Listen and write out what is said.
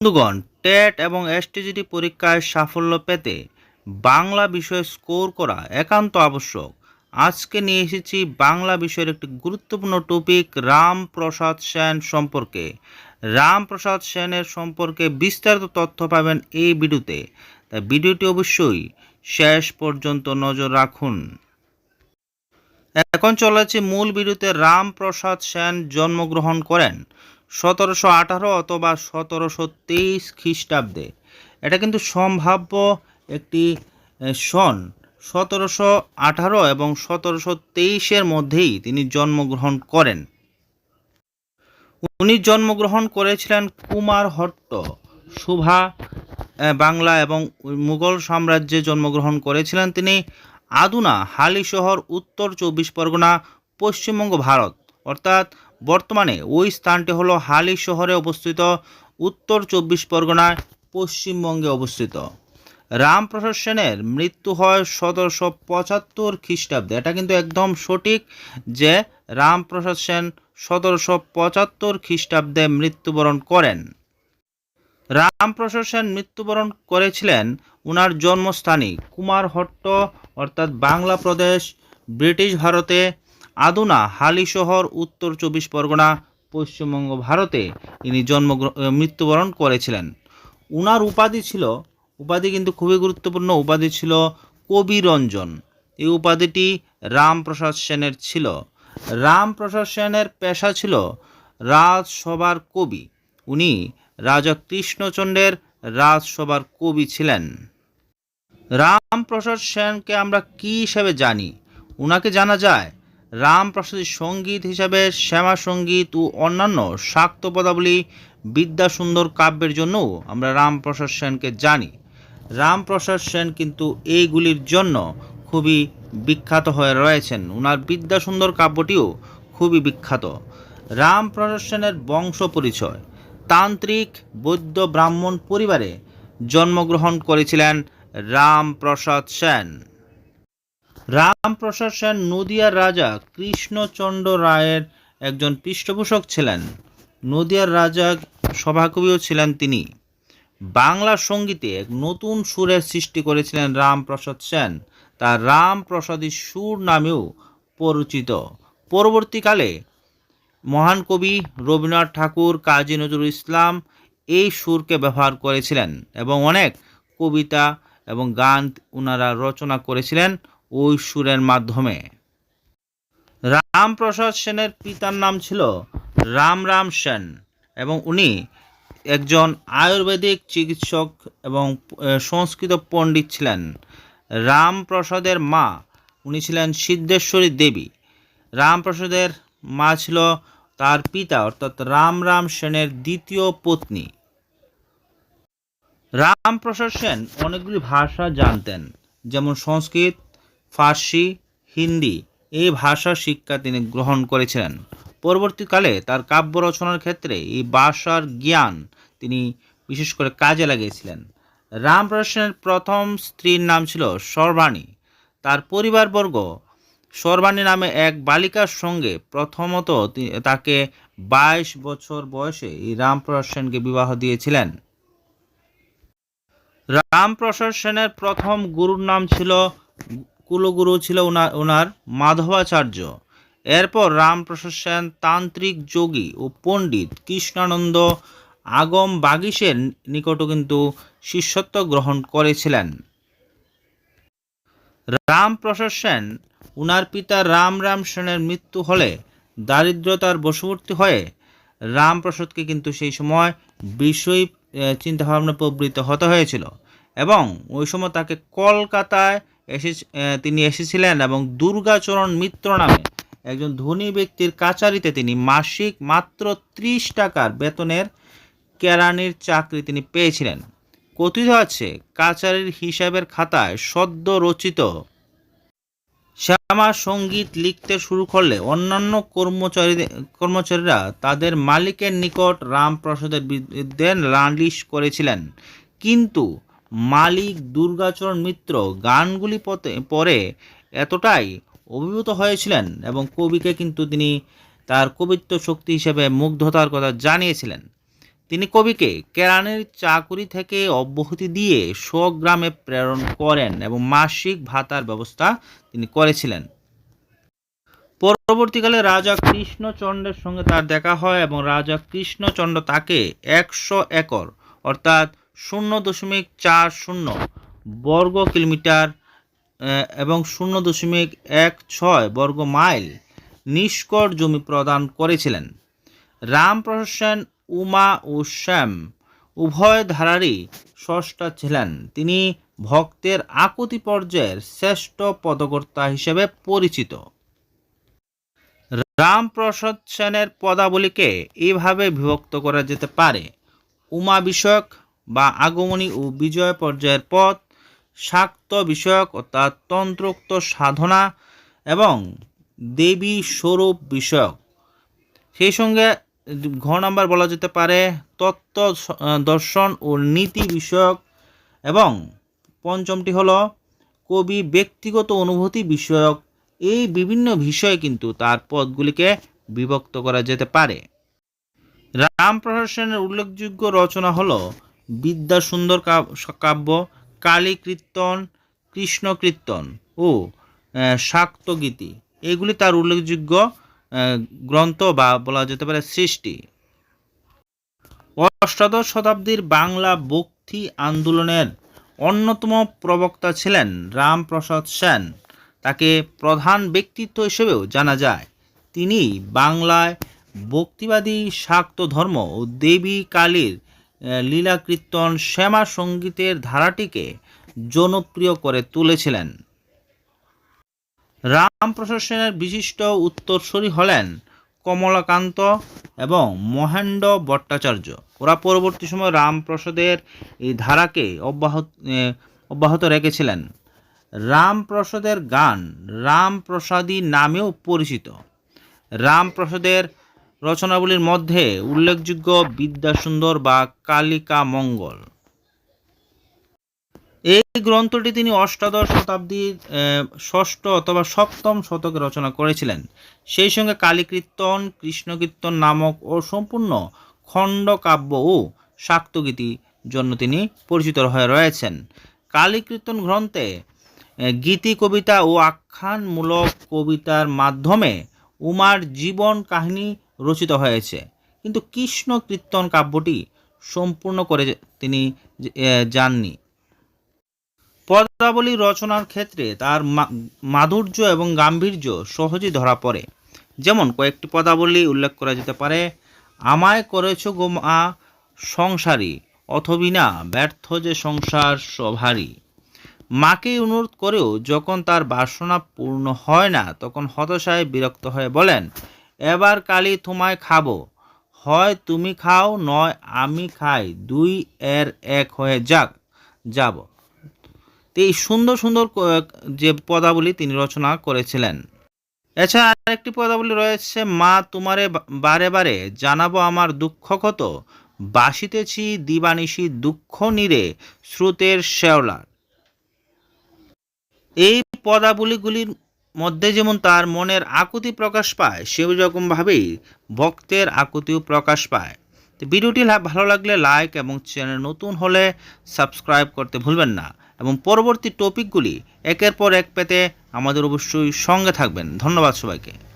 বন্ধুগণ, টেট এবং এসটিজিটি পরীক্ষায় সাফল্য পেতে বাংলা বিষয়ে স্কোর করা একান্ত আবশ্যক। আজকে নিয়ে এসেছি বাংলা বিষয়ের একটি গুরুত্বপূর্ণ টপিক, রামপ্রসাদ সেন সম্পর্কে। রামপ্রসাদ সেনের সম্পর্কে বিস্তারিত তথ্য পাবেন এই ভিডিওতে। তাই ভিডিওটি অবশ্যই শেষ পর্যন্ত নজর রাখুন। এখন চলেছে মূল ভিডিওতে। রামপ্রসাদ সেন জন্মগ্রহণ করেন সতেরোশো আঠারো অথবা সতেরোশো তেইশ খ্রিস্টাব্দে। এটা কিন্তু সম্ভাব্য একটি সন। সতেরোশো আঠারো এবং সতেরোশো তেইশের মধ্যেই তিনি জন্মগ্রহণ করেন। উনি জন্মগ্রহণ করেছিলেন কুমার হট্ট। এ, বাংলা এবং মুঘল সাম্রাজ্যে জন্মগ্রহণ করেছিলেন তিনি। আদুনা হালি শহর উত্তর চব্বিশ পরগনা পশ্চিমবঙ্গ ভারত। অর্থাৎ বর্তমানে ওই স্থানটি হলো হালি শহরে অবস্থিত, উত্তর চব্বিশ পরগনায় পশ্চিমবঙ্গে অবস্থিত। রামপ্রসাদ সেনের মৃত্যু হয় সতেরোশো পঁচাত্তর খ্রিস্টাব্দে। এটা কিন্তু একদম সঠিক যে রামপ্রসাদ সেন সতেরোশো পঁচাত্তর খ্রিস্টাব্দে মৃত্যুবরণ করেন। রামপ্রসাদ সেন মৃত্যুবরণ করেছিলেন উনার জন্মস্থানে কুমারহট্ট, অর্থাৎ বাংলা প্রদেশ ব্রিটিশ ভারতে আদুনা, হালি শহর, উত্তর চব্বিশ পরগনা, পশ্চিমবঙ্গ, ভারতে ইনি জন্ম মৃত্যুবরণ করেছিলেন। উনার উপাধি ছিল, উপাধি কিন্তু খুবই গুরুত্বপূর্ণ, উপাধি ছিল কবিরঞ্জন এই উপাধিটি রামপ্রসাদ সেনের ছিল। রামপ্রসাদ সেনের পেশা ছিল রাজসভার কবি। উনি রাজা কৃষ্ণচন্দ্রের রাজসভার কবি ছিলেন। রামপ্রসাদ সেনকে আমরা কি হিসাবে জানি? উনাকে জানা যায় রামপ্রসাদের সংগীত হিসাবে শ্যামা সংগীত ও অন্যান্য শাক্ত পদাবলী, বিদ্যাসুন্দর কাব্যের জন্যও আমরা রামপ্রসাদ সেনকে জানি। রামপ্রসাদ সেন কিন্তু এইগুলির জন্য খুবই বিখ্যাত হয়ে রয়েছেন। উনার বিদ্যাসুন্দর কাব্যটিও খুবই বিখ্যাত। রামপ্রসাদ সেনের বংশ পরিচয়। তান্ত্রিক বৈদ্য ব্রাহ্মণ পরিবারে জন্মগ্রহণ করেছিলেন রামপ্রসাদ সেন। রামপ্রসাদ সেন নদিয়ার রাজা কৃষ্ণচন্দ্র রায়ের একজন পৃষ্ঠপোষক ছিলেন। নদিয়ার রাজা সভাকবিও ছিলেন তিনি। বাংলা সঙ্গীতে এক নতুন সুরের সৃষ্টি করেছিলেন রামপ্রসাদ সেন। তার রামপ্রসাদী সুর নামেও পরিচিত। পরবর্তীকালে মহান কবি রবীন্দ্রনাথ ঠাকুর, কাজী নজরুল ইসলাম এই সুরকে ব্যবহার করেছিলেন এবং অনেক কবিতা এবং গান ওনারা রচনা করেছিলেন। ওই সুরের মাধ্যমে। রামপ্রসাদ সেনের পিতার নাম ছিল রামরাম সেন এবং উনি একজন আয়ুর্বেদিক চিকিৎসক এবং সংস্কৃত পণ্ডিত ছিলেন। রামপ্রসাদের মা উনি ছিলেন সিদ্ধেশ্বরী দেবী। রামপ্রসাদের মা ছিল তার পিতা, অর্থাৎ রামরাম সেনের দ্বিতীয় পত্নী। রামপ্রসাদ সেন অনেকগুলি ভাষা জানতেন, যেমন সংস্কৃত ফার্সি, হিন্দি এই ভাষা শিক্ষা তিনি গ্রহণ করেছিলেন পরবর্তীকালে তার কাব্য রচনার ক্ষেত্রে এই ভাষার জ্ঞান তিনি বিশেষ করে কাজে লাগিয়েছিলেন। রামপ্রসাদ সেনের প্রথম স্ত্রীর নাম ছিল সর্বাণী। তার পরিবারবর্গ সর্বাণী নামে এক বালিকার সঙ্গে প্রথমত তাকে বাইশ বছর বয়সে এই রামপ্রসাদ সেনকে বিবাহ দিয়েছিলেন। রামপ্রসাদ সেনের প্রথম গুরুর নাম ছিল কুলগুরু ছিল ওনার মাধবাচার্য। এরপর রামপ্রসাদ তান্ত্রিক যোগী ও পণ্ডিত কৃষ্ণানন্দ আগম বাগিসের নিকটও কিন্তু শিষ্যত্ব গ্রহণ করেছিলেন। রামপ্রসাদ উনার পিতা রাম রাম সেনের মৃত্যু হলে দারিদ্রতার বশবর্তী হয়ে রামপ্রসাদকে কিন্তু সেই সময় বিষয় চিন্তাভাবনা প্রবৃত্ত হতে হয়েছিল এবং ওই সময় তাকে কলকাতায় এসে তিনি এসেছিলেন এবং দুর্গাচরণ মিত্র নামে একজন ধনী ব্যক্তির কাচারিতে তিনি মাসিক মাত্র ত্রিশ টাকার বেতনের কেরানির চাকরি তিনি পেয়েছিলেন। কথিত আছে, কাচারির হিসাবের খাতায় সদ্য রচিত, শ্যামা সংগীত লিখতে শুরু করলে অন্যান্য কর্মচারী, কর্মচারীরা তাদের মালিকের নিকট রামপ্রসাদের বিরুদ্ধে নালিশ করেছিলেন। কিন্তু মালিক, দুর্গাচরণ মিত্র গানগুলি পরে এতটাই অভিভূত হয়েছিলেন এবং কবিকে কিন্তু তিনি তার কবিত্ব শক্তি হিসেবে মুগ্ধতার কথা জানিয়েছিলেন। তিনি কবিকে কেরানির চাকুরি থেকে অব্যাহতি দিয়ে স্বগ্রামে প্রেরণ করেন এবং মাসিক ভাতার ব্যবস্থা তিনি করেছিলেন। পরবর্তীকালে রাজা কৃষ্ণচন্দ্রের সঙ্গে তার দেখা হয় এবং রাজা কৃষ্ণচন্দ্র তাকে একশো একর, অর্থাৎ শূন্য দশমিক চার শূন্য বর্গ কিলোমিটার এবং শূন্য দশমিক এক ছয় বর্গ মাইল নিষ্কর জমি প্রদান করেছিলেন। রামপ্রসাদ উমা ও শ্যাম উভয় ধারারই স্রষ্টা ছিলেন। তিনি ভক্তের আকুতি পর্যায়ের শ্রেষ্ঠ পদকর্তা হিসেবে পরিচিত। রামপ্রসাদ সেনের পদাবলীকে এইভাবে বিভক্ত করা যেতে পারে। উমা বিষয়ক বা আগমনী ও বিজয় পর্যায়ের পথ, শাক্ত বিষয়ক অর্থাৎ তন্ত্রোক্ত সাধনা এবং দেবী স্বরূপ বিষয়ক। সেই সঙ্গে ঘ নাম্বার বলা যেতে পারে তত্ত্ব দর্শন ও নীতি বিষয়ক এবং পঞ্চমটি হলো কবি ব্যক্তিগত অনুভূতি বিষয়ক। এই বিভিন্ন বিষয়ে কিন্তু তার পদগুলিকে বিভক্ত করা যেতে পারে। রামপ্রসাদ সেনের উল্লেখযোগ্য রচনা হলো বিদ্যা সুন্দর কাব্য কালী কীর্তন কৃষ্ণ কীর্তন ও শাক্তগীতি। এগুলি তার উল্লেখযোগ্য গ্রন্থ বা বলা যেতে পারে সৃষ্টি। অষ্টাদশ শতাব্দীর বাংলা ভক্তি আন্দোলনের অন্যতম প্রবক্তা ছিলেন রামপ্রসাদ সেন। তাকে প্রধান ব্যক্তিত্ব হিসেবেও জানা যায়। তিনি বাংলায় ভক্তিবাদী শাক্ত ধর্ম ও দেবী কালীর লীলা কীর্তন শ্যামা সঙ্গীতের ধারাটিকে জনপ্রিয় করে তুলেছিলেন। রামপ্রসাদ সেনের বিশিষ্ট উত্তরসূরি হলেন কমলাকান্ত এবং মহেন্দ্র ভট্টাচার্য। ওরা পরবর্তী সময় রামপ্রসাদের এই ধারাকে অব্যাহত অব্যাহত রেখেছিলেন। রামপ্রসাদের গান রামপ্রসাদী নামেও পরিচিত। রামপ্রসাদের রচনাবলীর মধ্যে উল্লেখযোগ্য বিদ্যাসুন্দর বা কালিকা মঙ্গল এই গ্রন্থটি তিনি অষ্টাদশ শতাব্দীর ষষ্ঠ অথবা সপ্তম শতকে রচনা করেছিলেন। সেই সঙ্গে কালীকীর্তন, কৃষ্ণকীর্তন নামক ও সম্পূর্ণ খণ্ডকাব্য ও শাক্তগীতি জন্য তিনি পরিচিত হয়ে রয়েছেন। কালীকীর্তন গ্রন্থে গীতি কবিতা ও আখ্যানমূলক কবিতার মাধ্যমে উমার জীবন কাহিনী রচিত হয়েছে। কিন্তু কৃষ্ণ কীর্তন কাব্যটি সম্পূর্ণ করে তিনি যাননি। পদাবলী রচনার ক্ষেত্রে তার মাধুর্য এবং গাম্ভীর্য সহজেই ধরা পড়ে। যেমন কয়েকটি পদাবলী উল্লেখ করা যেতে পারে, আমায় করেছ গো মা সংসারী, অথবিনা ব্যর্থ যে সংসার সভারী। মাকে অনুরোধ করেও যখন তার বাসনা পূর্ণ হয় না, তখন হতাশায় বিরক্ত হয়ে বলেন এবার কালি তোমায় খাব। হয় তুমি খাও, নয় আমি খাই। দুই এর এক হয়ে যাক, যাব। তো এই সুন্দর সুন্দর যে পদাবলী তিনি রচনা করেছিলেন। এছাড়া আরেকটি পদাবলী রয়েছে, মা তোমারে বারে বারে জানাব আমার দুঃখ কত। বাসিতেছি দিবানিশি দুঃখ নিরে স্রোতের শেওলার এই পদাবলীগুলির মধ্যে যেমন তার মনের আকুতি প্রকাশ পায় সেরকমভাবেই ভক্তের আকুতিও প্রকাশ পায়। তো ভিডিওটি ভালো লাগলে লাইক এবং চ্যানেল নতুন হলে সাবস্ক্রাইব করতে ভুলবেন না এবং পরবর্তী টপিকগুলি একের পর এক পেতে আমাদের অবশ্যই সঙ্গে থাকবেন। ধন্যবাদ সবাইকে।